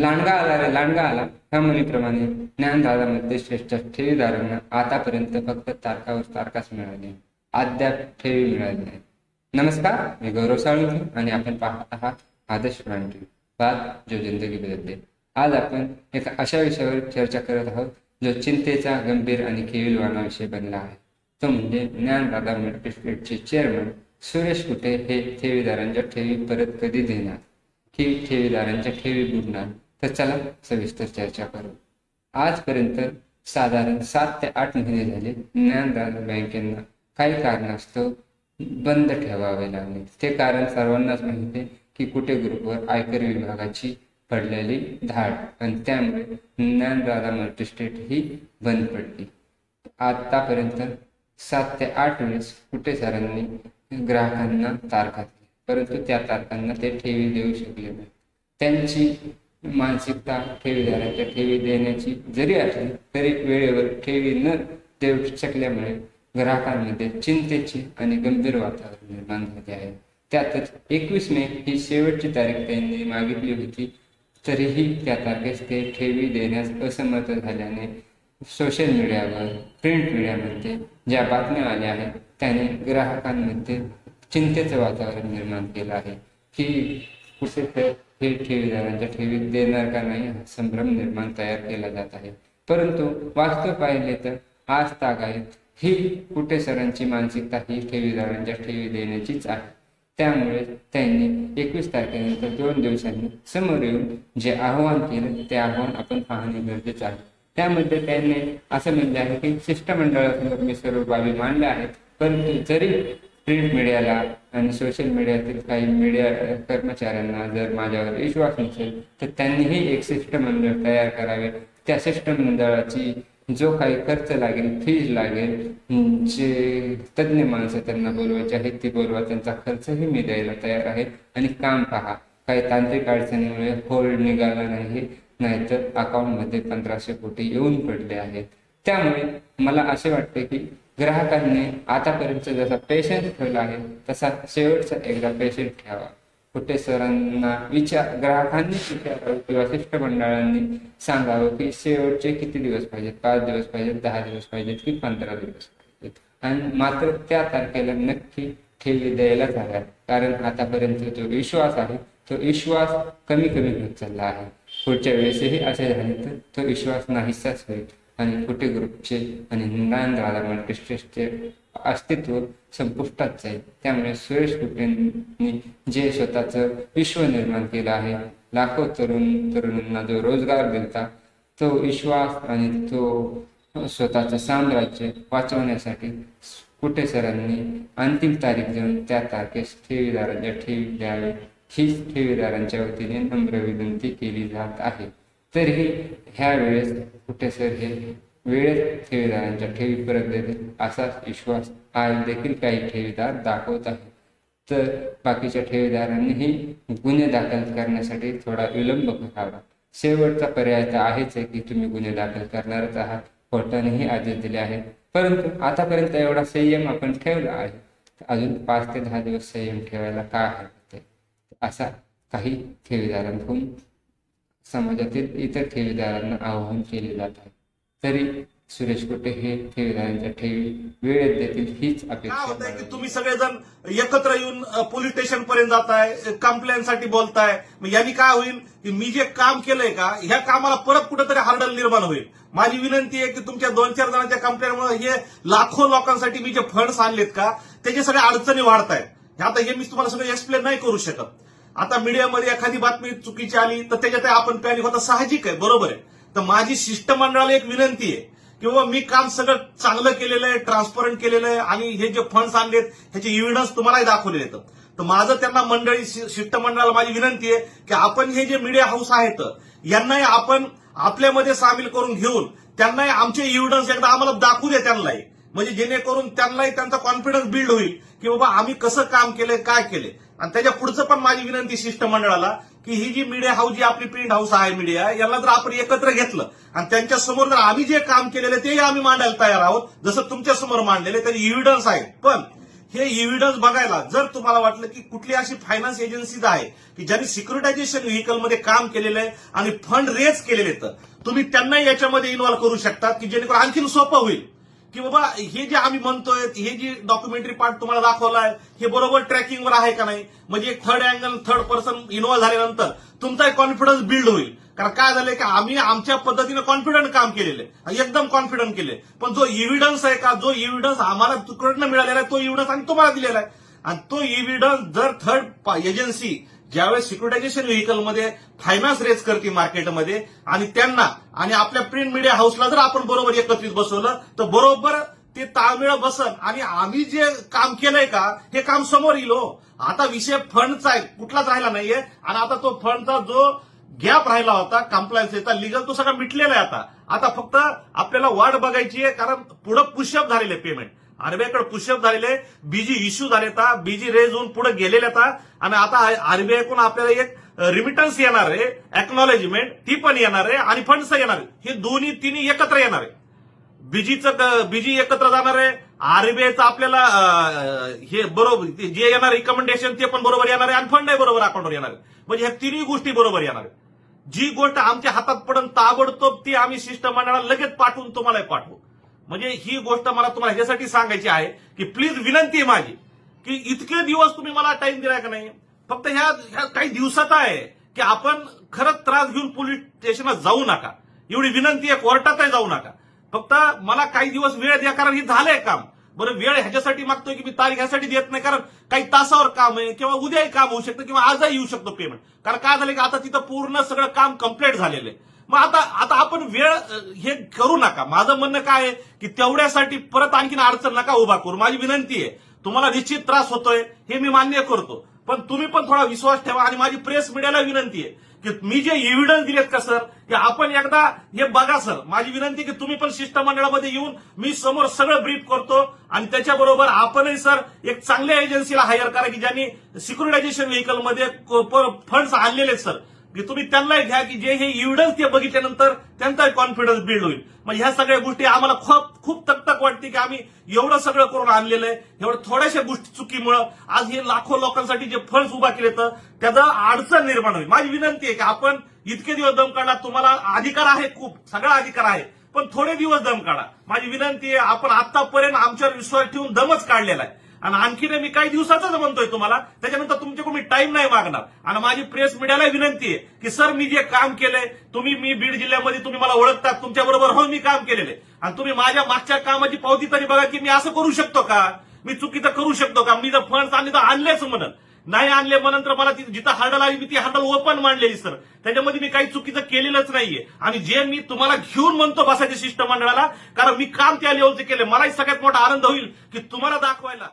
लांडगा आला रे लांडगा आला. ह्या मुलीप्रमाणे ज्ञानदादामध्ये श्रेष्ठ ठेवीदारांना आतापर्यंत फक्त तारकावर तारकाच मिळाली. अद्याप ठेवी मिळाली नाही. नमस्कार मी गौरव साळुंखे आणि आपण पाहत आहात आदर्श प्राणी बाद जो जिंदगी बदलते. आज आपण एका अशा विषयावर चर्चा करत आहोत जो चिंतेचा गंभीर आणि केविलवाणा विषय बनला आहे. तो म्हणजे ज्ञानदादा मल्टीस्टेटचे चेअरमन सुरेश कुटे हे ठेवीदारांच्या ठेवी परत कधी देणार? की ठेवीदारांच्या ठेवी बुडणार? तर चला सविस्तर चर्चा करू. आजपर्यंत साधारण सात ते आठ महिने झाले ज्ञानदान बँकेंना काही कारणास्तव बंद ठेवावे लागले. ते कारण सर्वांनाच माहिती आहे की कुठे ग्रुपवर आयकर विभागाची पडलेली धाड आणि त्यामुळे ज्ञानदादा मल्टीस्टेट ही बंद पडली. आतापर्यंत सात ते आठ वेळेस कुठे सरांनी ग्राहकांना तारखा दिल्या परंतु त्या तारखांना ते ठेवी देऊ शकले नाही. त्यांची मानसिकता ठेवीदाराच्या ठेवी देण्याची जरी असली तरी वेळेवर ठेवी न देऊ शकल्यामुळे ग्राहकांमध्ये चिंतेची आणि गंभीर वातावरण निर्माण झाले आहे. त्यातच एकवीस मे ही शेवटची तारीख त्यांनी मागितली होती. तरीही त्या तारखेस ते ठेवी देण्यास असमर्थ झाल्याने सोशल मीडियावर प्रिंट मीडियामध्ये ज्या बातम्या आल्या आहेत त्याने ग्राहकांमध्ये चिंतेचं वातावरण निर्माण केलं आहे. की कुठे हे ठेवीदारांच्या ठेवीत देणार का नाही हा संभ्रम निर्माण तयार केला जात आहे. परंतु वास्तव पाहिले तर आज तागायत ही कुठे सरांची मानसिकता ही ठेवीदारांच्या ठेवी देण्याचीच आहे. त्यामुळे त्यांनी एकवीस तारखेनंतर दोन दिवसांनी समोर येऊन जे आव्हान केलं ते आव्हान आपण पाहणे गरजेचं आहे. त्यामध्ये त्यांनी असं म्हणले आहे की शिष्टमंडळासमोर मी सर्व बाबी मांडल्या आहेत. परंतु जरी प्रिंट मीडियाला आणि सोशल मीडियातील काही मीडिया कर्मचाऱ्यांना जर माझ्यावर विश्वास नसेल तर त्यांनीही एक शिष्टमंडळ तयार करावे. त्या शिष्टमंडळाची जो काही खर्च लागेल फीज लागेल जे तज्ज्ञ माणसं त्यांना बोलवायचे आहेत ती बोलवा त्यांचा खर्चही मी द्यायला तयार आहे. आणि काम पहा काही तांत्रिक अडचणीमुळे होल्ड निघाला नाही नाहीतर अकाउंटमध्ये पंधराशे कोटी येऊन पडले आहेत. त्यामुळे मला असे वाटते की ग्राहकांनी आतापर्यंत जसा पेशन्स ठेवला आहे तसा शेवटचा एकदा पेशन्स ठेवा कुठे सरांना विचार ग्राहकांनी विचारावं किंवा शिष्टमंडळांनी सांगावं की शेवटचे किती दिवस पाहिजेत? पाच दिवस पाहिजेत दहा दिवस पाहिजेत की पंधरा दिवस पाहिजेत? आणि मात्र त्या तारखेला नक्की ठेवी द्यायलाच हव्यात कारण आतापर्यंत जो विश्वास आहे तो विश्वास कमी कमी होत चालला आहे. पुढच्या वेळेसही असे झाले तर तो विश्वास नाहीसाच होईल. आणि कुठे ग्रुपचे आणि ज्ञान दादा मल्टीस्टेटचे अस्तित्व संपुष्टात जाईल. त्यामुळे सुरेश कुटेंनी जे स्वतःचं विश्व निर्माण केलं आहे लाखो तरुण तरुणांना जो रोजगार दिलता तो विश्वास आणि तो स्वतःचं साम्राज्य वाचवण्यासाठी कुठे सरांनी अंतिम तारीख देऊन त्या तारखेस ठेवीदारांच्या ठेवी द्यावे हीच ठेवीदारांच्या वतीने नम्र विनंती केली जात आहे. तरीही ह्या वेळेस कुठे सर हे वेळेत ठेवीदारांच्या ठेवी परत देतील असाच विश्वास आज देखील काही ठेवीदार दाखवत आहेत. तर बाकीच्या ठेवीदारांनीही गुन्हे दाखल करण्यासाठी थोडा विलंब करावा. शेवटचा पर्याय तर आहेच आहे की तुम्ही गुन्हे दाखल करणारच आहात. कोर्टानेही आदेश दिले आहेत. परंतु आतापर्यंत एवढा संयम आपण ठेवला आहे. अजून पाच ते दहा दिवस संयम ठेवायला काय हरकत आहे? असा काही ठेवीदारांकडून समाजातील इतर ठेवीदारांना आवाहन केले जात आहे. तरी सुरेश कुटे हे ठेवीदारांच्या ठेवी वेळेत देतील हीच अपेक्षा की. तुम्ही सगळेजण एकत्र येऊन पोलीस स्टेशन पर्यंत जाताय कंप्लेंटसाठी बोलताय. मग यांनी काय होईल की मी जे काम केलंय का ह्या कामाला परत कुठेतरी हार्डल निर्माण होईल. माझी विनंती आहे की तुमच्या दोन चार जणांच्या कंप्लेंटमुळे हे लाखो लोकांसाठी मी जे फंड्स आणलेत का त्याचे सगळ्या अडचणी वाढत आहेत आता हे मी तुम्हाला सगळं एक्सप्लेन नाही करू शकत. आता मीडियामध्ये एखादी बातमी चुकीची आली तर त्याच्यात आपण पॅनिक होता साहजिक आहे बरोबर आहे. तर माझी शिष्टमंडळाला एक विनंती आहे किंवा मी काम सगळं चांगलं केलेलं आहे ट्रान्सपरंट केलेलं आहे आणि हे जे फंड्स आणलेत ह्याचे इव्हिडन्स तुम्हालाही दाखवले येतं तर माझं त्यांना मंडळी शिष्टमंडळाला माझी विनंती आहे की आपण हे जे मीडिया हाऊस आहेत यांनाही आपण आपल्यामध्ये सामील करून घेऊन त्यांनाही आमचे इव्हिडन्स एकदा आम्हाला दाखवू द्या त्यांनाही. म्हणजे जेणेकरून त्यांनाही त्यांचा कॉन्फिडन्स बिल्ड होईल की बाबा आम्ही कसं काम केलंय काय केलंय. आणि त्याच्या पुढचं पण माझी विनंती शिष्टमंडळाला की ही जी मीडिया हाऊस जी आपली प्रिंट हाऊस आहे मीडिया याला जर आपण एकत्र घेतलं आणि त्यांच्यासमोर जर आम्ही जे काम केलेलं तेही आम्ही मांडायला तयार आहोत. जसं तुमच्यासमोर मांडलेले त्याचे इव्हिडन्स आहेत. पण हे इव्हिडन्स बघायला जर तुम्हाला वाटलं की कुठली अशी फायनान्स एजन्सीज आहे की ज्यांनी सिक्युरिटायझेशन व्हेकलमध्ये काम केलेलं आहे आणि फंड रेज केलेले तर तुम्ही त्यांनाही याच्यामध्ये इन्व्हॉल्व्ह करू शकतात की जेणेकरून आणखीन सोपं होईल. की बाबा हे जे आम्ही म्हणतोय हे जी डॉक्युमेंटरी पार्ट तुम्हाला दाखवलाय हे बरोबर ट्रॅकिंगवर आहे का नाही? म्हणजे एक third angle third person involve झाल्यानंतर तुमचा एक कॉन्फिडन्स बिल्ड होईल. कारण काय झालंय की आम्ही आमच्या पद्धतीने कॉन्फिडंट काम केलेले एकदम कॉन्फिडंट केले पण जो इव्हिडन्स आहे का? जो इव्हिडन्स आम्हाला तुकडनं मिळालेला आहे तो इव्हिडन्स आम्ही तुम्हाला दिलेला आहे. आणि तो इव्हिडन्स जर थर्ड एजन्सी ज्यावेळेस सिक्युरिटायझेशन व्हेकलमध्ये फायनान्स रेज करते मार्केटमध्ये आणि त्यांना आणि आपल्या प्रिंट मीडिया हाऊसला जर आपण बरोबर एकत्रित बसवलं तर बरोबर ते ताळमेळ बसन. आणि आम्ही जे काम केलंय का हे काम समोर येईल हो. आता विषय फंडचा आहे कुठलाच राहिला नाहीये. आणि आता तो फंडचा जो गॅप राहिला होता कम्प्लायन्सचा लिगल तो सगळा मिटलेला आहे आता. आता फक्त आपल्याला वाट बघायची आहे कारण पुढं पुशअप झालेले पेमेंट आरबीआयकडे पुशअप झालेले बीजी इश्यू झाले आता बीजी रेज होऊन पुढे गेलेले आता आणि आता आरबीआयकडून आपल्याला एक रिमिटन्स येणार आहे एक्नॉलेजमेंट ती पण येणार आहे आणि फंड्स येणार आहे. हे दोन्ही तिन्ही एकत्र येणार आहे. बीजीचं बीजी एकत्र जाणार आहे. आरबीआयचं आपल्याला हे बरोबर जे येणार रिकमेंडेशन ते पण बरोबर येणार आहे आणि फंडही बरोबर अकाउंटवर येणार आहे. म्हणजे ह्या तिन्ही गोष्टी बरोबर येणार आहे. जी गोष्ट आमच्या हातात पडून ताबडतोब ती आम्ही शिष्टमंडळाला लगेच पाठवून तुम्हाला पाठवू. म्हणजे ही गोष्ट मला तुम्हाला ह्याच्यासाठी सांगायची आहे की प्लीज विनंती आहे माझी की इतके दिवस तुम्ही मला टाइम दिलाय का नाही? फक्त ह्या ह्या काही दिवसात आहे की आपण खरंच त्रास घेऊन पोलीस स्टेशनला जाऊ नका. एवढी विनंती आहे कोर्टातही जाऊ नका. फक्त मला काही दिवस वेळ द्या कारण हे झालंय काम. बरं वेळ ह्याच्यासाठी मागतोय की मी तारीख ह्यासाठी देत नाही कारण काही तासावर काम आहे किंवा उद्याही काम होऊ शकतं किंवा आजही येऊ शकतो पेमेंट कारण काय झालं की आता तिथं पूर्ण सगळं काम कंप्लीट झालेलं आहे. मग आता आता आपण वेळ हे करू नका. माझं म्हणणं काय आहे की तेवढ्यासाठी परत आणखीन अडचण नका उभा करू. माझी विनंती आहे तुम्हाला निश्चित त्रास होतोय हे मी मान्य करतो. पण तुम्ही पण थोडा विश्वास ठेवा आणि माझी प्रेस मीडियाला विनंती आहे की मी जे एव्हिडन्स दिलेत का सर की आपण एकदा हे बघा सर माझी विनंती की तुम्ही पण शिष्टमंडळामध्ये येऊन मी समोर सगळं ब्रीफ करतो आणि त्याच्याबरोबर आपणही सर एक चांगल्या एजन्सीला हायर करा की ज्यांनी सिक्युरिटायझेशन व्हेकलमध्ये फंड्स आणलेले आहेत सर की तुम्ही त्यांनाही घ्या की जे हे एव्हिडन्स ते बघितल्यानंतर त्यांचा कॉन्फिडन्स बिल्ड होईल. मग ह्या सगळ्या गोष्टी आम्हाला खूप खूप तकतक वाटते की आम्ही एवढं सगळं करून आणलेलं आहे. एवढं थोड्याशा गोष्टी चुकीमुळं आज हे लाखो लोकांसाठी जे फंड्स उभा केले तर त्याचा अडचण निर्माण होईल. माझी विनंती आहे की आपण इतके दिवस दम काढला तुम्हाला अधिकार आहे खूप सगळा अधिकार आहे पण थोडे दिवस दम काढा. माझी विनंती आहे आपण आतापर्यंत आमच्यावर विश्वास ठेवून दमच काढलेला आहे. आणि आणखीन मी काही दिवसाचाच म्हणतोय तुम्हाला त्याच्यानंतर तुमच्याकडून मी टाइम नाही मागणार. आणि माझी प्रेस मीडियाला विनंती आहे की सर मी जे काम केलंय तुम्ही मी बीड जिल्ह्यामध्ये तुम्ही मला ओळखतात तुमच्या बरोबर हो मी काम केलेलं आहे. आणि तुम्ही माझ्या मागच्या कामाची पावती तरी बघा की मी असं करू शकतो का? मी चुकीचं करू शकतो का? मी जर फंड आणले तर आणलेच म्हणत नाही आणले म्हणून तर मला ती- जिथं हर्डल आली मी ती हर्डल ओपन मांडलेली सर. त्याच्यामध्ये मी काही चुकीचं केलेलंच नाहीये. आणि जे मी तुम्हाला घेऊन म्हणतो बसायचे शिष्टमंडळाला कारण मी काम त्या लेवलचं केलं मलाही सगळ्यात मोठा आनंद होईल की तुम्हाला दाखवायला